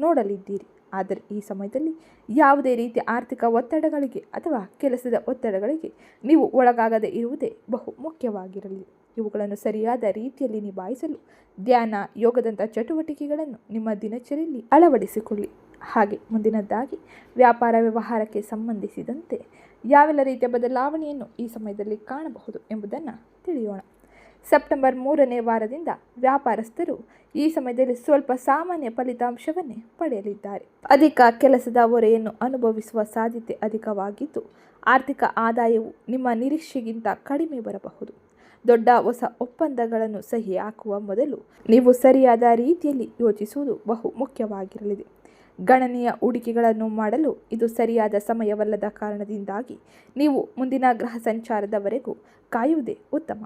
ನೋಡಲಿದ್ದೀರಿ. ಆದರೆ ಈ ಸಮಯದಲ್ಲಿ ಯಾವುದೇ ರೀತಿಯ ಆರ್ಥಿಕ ಒತ್ತಡಗಳಿಗೆ ಅಥವಾ ಕೆಲಸದ ಒತ್ತಡಗಳಿಗೆ ನೀವು ಒಳಗಾಗದೇ ಇರುವುದೇ ಬಹು ಮುಖ್ಯವಾಗಿರಲಿ. ಇವುಗಳನ್ನು ಸರಿಯಾದ ರೀತಿಯಲ್ಲಿ ನಿಭಾಯಿಸಲು ಧ್ಯಾನ ಯೋಗದಂಥ ಚಟುವಟಿಕೆಗಳನ್ನು ನಿಮ್ಮ ದಿನಚರಿಯಲ್ಲಿ ಅಳವಡಿಸಿಕೊಳ್ಳಿ. ಹಾಗೆ ಮುಂದಿನದ್ದಾಗಿ ವ್ಯಾಪಾರ ವ್ಯವಹಾರಕ್ಕೆ ಸಂಬಂಧಿಸಿದಂತೆ ಯಾವೆಲ್ಲ ರೀತಿಯ ಬದಲಾವಣೆಯನ್ನು ಈ ಸಮಯದಲ್ಲಿ ಕಾಣಬಹುದು ಎಂಬುದನ್ನು ತಿಳಿಯೋಣ. ಸೆಪ್ಟೆಂಬರ್ ಮೂರನೇ ವಾರದಿಂದ ವ್ಯಾಪಾರಸ್ಥರು ಈ ಸಮಯದಲ್ಲಿ ಸ್ವಲ್ಪ ಸಾಮಾನ್ಯ ಫಲಿತಾಂಶವನ್ನೇ ಪಡೆಯಲಿದ್ದಾರೆ. ಅಧಿಕ ಕೆಲಸದ ಹೊರೆಯನ್ನು ಅನುಭವಿಸುವ ಸಾಧ್ಯತೆ ಅಧಿಕವಾಗಿದ್ದು, ಆರ್ಥಿಕ ಆದಾಯವು ನಿಮ್ಮ ನಿರೀಕ್ಷೆಗಿಂತ ಕಡಿಮೆ ಬರಬಹುದು. ದೊಡ್ಡ ಹೊಸ ಒಪ್ಪಂದಗಳನ್ನು ಸಹಿ ಹಾಕುವ ಮೊದಲು ನೀವು ಸರಿಯಾದ ರೀತಿಯಲ್ಲಿ ಯೋಚಿಸುವುದು ಬಹು ಮುಖ್ಯವಾಗಿರಲಿದೆ. ಗಣನೀಯ ಹೂಡಿಕೆಗಳನ್ನು ಮಾಡಲು ಇದು ಸರಿಯಾದ ಸಮಯವಲ್ಲದ ಕಾರಣದಿಂದಾಗಿ ನೀವು ಮುಂದಿನ ಗ್ರಹ ಸಂಚಾರದವರೆಗೂ ಕಾಯುವುದೇ ಉತ್ತಮ.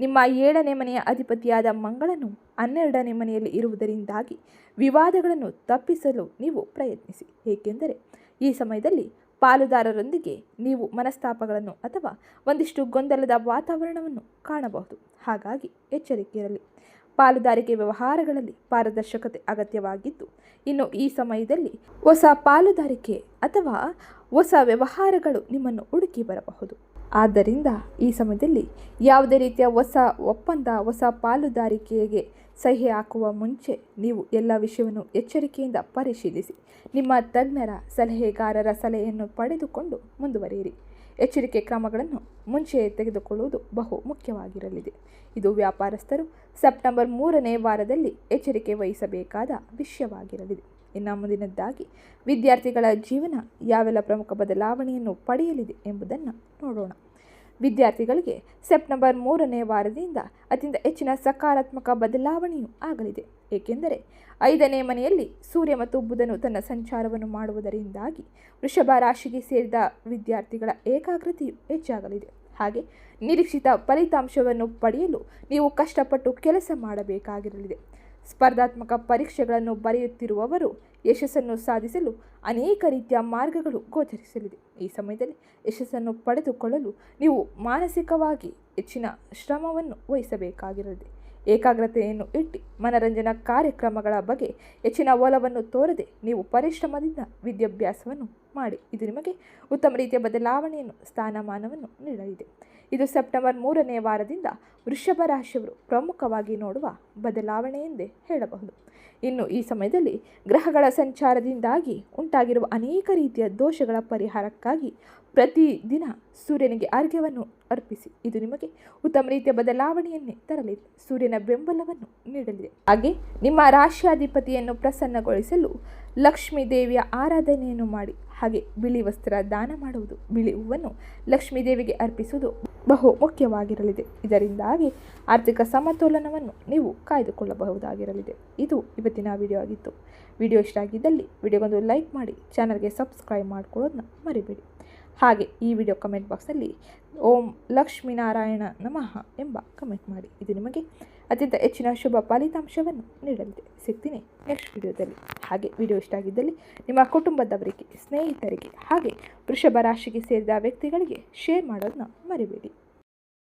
ನಿಮ್ಮ ಏಳನೇ ಮನೆಯ ಅಧಿಪತಿಯಾದ ಮಂಗಳನು ಹನ್ನೆರಡನೇ ಮನೆಯಲ್ಲಿ ಇರುವುದರಿಂದಾಗಿ ವಿವಾದಗಳನ್ನು ತಪ್ಪಿಸಲು ನೀವು ಪ್ರಯತ್ನಿಸಿ. ಏಕೆಂದರೆ ಈ ಸಮಯದಲ್ಲಿ ಪಾಲುದಾರರೊಂದಿಗೆ ನೀವು ಮನಸ್ತಾಪಗಳನ್ನು ಅಥವಾ ಒಂದಿಷ್ಟು ಗೊಂದಲದ ವಾತಾವರಣವನ್ನು ಕಾಣಬಹುದು. ಹಾಗಾಗಿ ಎಚ್ಚರಿಕೆ ಇರಲಿ ಪಾಲುದಾರಿಕೆ ವ್ಯವಹಾರಗಳಲ್ಲಿ ಪಾರದರ್ಶಕತೆ ಅಗತ್ಯವಾಗಿದ್ದು, ಇನ್ನು ಈ ಸಮಯದಲ್ಲಿ ಹೊಸ ಪಾಲುದಾರಿಕೆ ಅಥವಾ ಹೊಸ ವ್ಯವಹಾರಗಳು ನಿಮ್ಮನ್ನು ಹುಡುಕಿ ಬರಬಹುದು. ಆದ್ದರಿಂದ ಈ ಸಮಯದಲ್ಲಿ ಯಾವುದೇ ರೀತಿಯ ಹೊಸ ಒಪ್ಪಂದ, ಹೊಸ ಪಾಲುದಾರಿಕೆಗೆ ಸಹಿ ಹಾಕುವ ಮುಂಚೆ ನೀವು ಎಲ್ಲ ವಿಷಯವನ್ನು ಎಚ್ಚರಿಕೆಯಿಂದ ಪರಿಶೀಲಿಸಿ. ನಿಮ್ಮ ತಜ್ಞರ ಸಲಹೆಗಾರರ ಸಲಹೆಯನ್ನು ಪಡೆದುಕೊಂಡು ಮುಂದುವರಿಯಿರಿ. ಎಚ್ಚರಿಕೆ ಕ್ರಮಗಳನ್ನು ಮುಂಚೆ ತೆಗೆದುಕೊಳ್ಳುವುದು ಬಹು ಮುಖ್ಯವಾಗಿರಲಿದೆ. ಇದು ವ್ಯಾಪಾರಸ್ಥರು ಸೆಪ್ಟೆಂಬರ್ ಮೂರನೇ ವಾರದಲ್ಲಿ ಎಚ್ಚರಿಕೆ ವಹಿಸಬೇಕಾದ ವಿಷಯವಾಗಿರಲಿದೆ. ಇನ್ನು ಮುಂದಿನದ್ದಾಗಿ ವಿದ್ಯಾರ್ಥಿಗಳ ಜೀವನ ಯಾವೆಲ್ಲ ಪ್ರಮುಖ ಬದಲಾವಣೆಯನ್ನು ಪಡೆಯಲಿದೆ ಎಂಬುದನ್ನು ನೋಡೋಣ. ವಿದ್ಯಾರ್ಥಿಗಳಿಗೆ ಸೆಪ್ಟೆಂಬರ್ ಮೂರನೇ ವಾರದಿಂದ ಅತ್ಯಂತ ಹೆಚ್ಚಿನ ಸಕಾರಾತ್ಮಕ ಬದಲಾವಣೆಯೂ ಆಗಲಿದೆ. ಏಕೆಂದರೆ ಐದನೇ ಮನೆಯಲ್ಲಿ ಸೂರ್ಯ ಮತ್ತು ಬುಧನು ತನ್ನ ಸಂಚಾರವನ್ನು ಮಾಡುವುದರಿಂದಾಗಿ ವೃಷಭ ರಾಶಿಗೆ ಸೇರಿದ ವಿದ್ಯಾರ್ಥಿಗಳ ಏಕಾಗ್ರತೆಯು ಹೆಚ್ಚಾಗಲಿದೆ. ಹಾಗೆ ನಿರೀಕ್ಷಿತ ಫಲಿತಾಂಶವನ್ನು ಪಡೆಯಲು ನೀವು ಕಷ್ಟಪಟ್ಟು ಕೆಲಸ ಮಾಡಬೇಕಾಗಿರಲಿದೆ. ಸ್ಪರ್ಧಾತ್ಮಕ ಪರೀಕ್ಷೆಗಳನ್ನು ಬರೆಯುತ್ತಿರುವವರು ಯಶಸ್ಸನ್ನು ಸಾಧಿಸಲು ಅನೇಕ ರೀತಿಯ ಮಾರ್ಗಗಳು ಗೋಚರಿಸಲಿದೆ. ಈ ಸಮಯದಲ್ಲಿ ಯಶಸ್ಸನ್ನು ಪಡೆದುಕೊಳ್ಳಲು ನೀವು ಮಾನಸಿಕವಾಗಿ ಹೆಚ್ಚಿನ ಶ್ರಮವನ್ನು ವಹಿಸಬೇಕಾಗಿರಲಿದೆ. ಏಕಾಗ್ರತೆಯನ್ನು ಇಟ್ಟು ಮನರಂಜನಾ ಕಾರ್ಯಕ್ರಮಗಳ ಬಗ್ಗೆ ಹೆಚ್ಚಿನ ಒಲವನ್ನು ತೋರದೆ ನೀವು ಪರಿಶ್ರಮದಿಂದ ವಿದ್ಯಾಭ್ಯಾಸವನ್ನು ಮಾಡಿ. ಇದು ನಿಮಗೆ ಉತ್ತಮ ರೀತಿಯ ಬದಲಾವಣೆಯನ್ನು, ಸ್ಥಾನಮಾನವನ್ನು ನೀಡಲಿದೆ. ಇದು ಸೆಪ್ಟೆಂಬರ್ ಮೂರನೇ ವಾರದಿಂದ ವೃಷಭ ರಾಶಿಯವರು ಪ್ರಮುಖವಾಗಿ ನೋಡುವ ಬದಲಾವಣೆ ಎಂದೇ ಹೇಳಬಹುದು. ಇನ್ನು ಈ ಸಮಯದಲ್ಲಿ ಗ್ರಹಗಳ ಸಂಚಾರದಿಂದಾಗಿ ಉಂಟಾಗಿರುವ ಅನೇಕ ರೀತಿಯ ದೋಷಗಳ ಪರಿಹಾರಕ್ಕಾಗಿ ಪ್ರತಿದಿನ ಸೂರ್ಯನಿಗೆ ಅರ್ಘ್ಯವನ್ನು ಅರ್ಪಿಸಿ. ಇದು ನಿಮಗೆ ಉತ್ತಮ ರೀತಿಯ ಬದಲಾವಣೆಯನ್ನೇ ತರಲಿದೆ. ಸೂರ್ಯನ ಬೆಂಬಲವನ್ನು ನೀಡಲಿದೆ. ಹಾಗೆ ನಿಮ್ಮ ರಾಶಿಯಾಧಿಪತಿಯನ್ನು ಪ್ರಸನ್ನಗೊಳಿಸಲು ಲಕ್ಷ್ಮೀ ದೇವಿಯ ಆರಾಧನೆಯನ್ನು ಮಾಡಿ. ಹಾಗೆ ಬಿಳಿ ವಸ್ತ್ರ ದಾನ ಮಾಡುವುದು, ಬಿಳಿ ಹೂವನ್ನು ಲಕ್ಷ್ಮೀ ದೇವಿಗೆ ಅರ್ಪಿಸುವುದು ಬಹು ಮುಖ್ಯವಾಗಿರಲಿದೆ. ಇದರಿಂದಾಗಿ ಆರ್ಥಿಕ ಸಮತೋಲನವನ್ನು ನೀವು ಕಾಯ್ದುಕೊಳ್ಳಬಹುದಾಗಿರಲಿದೆ. ಇದು ಇವತ್ತಿನ ವಿಡಿಯೋ ಆಗಿತ್ತು. ವಿಡಿಯೋ ಇಷ್ಟ ಆಗಿದ್ದಲ್ಲಿ ವಿಡಿಯೋಗೊಂದು ಲೈಕ್ ಮಾಡಿ ಚಾನಲ್ಗೆ ಸಬ್ಸ್ಕ್ರೈಬ್ ಮಾಡ್ಕೊಳ್ಳೋದನ್ನ ಮರಿಬೇಡಿ. ಹಾಗೆ ಈ ವಿಡಿಯೋ ಕಮೆಂಟ್ ಬಾಕ್ಸಲ್ಲಿ ಓಂ ಲಕ್ಷ್ಮೀನಾರಾಯಣ ನಮಃ ಎಂಬ ಕಮೆಂಟ್ ಮಾಡಿ. ಇದು ನಿಮಗೆ ಅತ್ಯಂತ ಹೆಚ್ಚಿನ ಶುಭ ಫಲಿತಾಂಶವನ್ನು ನೀಡಲಿದೆ. ಸಿಗ್ತೀನಿ ನೆಕ್ಸ್ಟ್ ವಿಡಿಯೋದಲ್ಲಿ ಹಾಗೆ ವಿಡಿಯೋ ಇಷ್ಟ ಆಗಿದ್ದಲ್ಲಿ ನಿಮ್ಮ ಕುಟುಂಬದವರಿಗೆ, ಸ್ನೇಹಿತರಿಗೆ ಹಾಗೆ ವೃಷಭ ರಾಶಿಗೆ ಸೇರಿದ ವ್ಯಕ್ತಿಗಳಿಗೆ ಶೇರ್ ಮಾಡೋದನ್ನ ಮರಿಬೇಡಿ.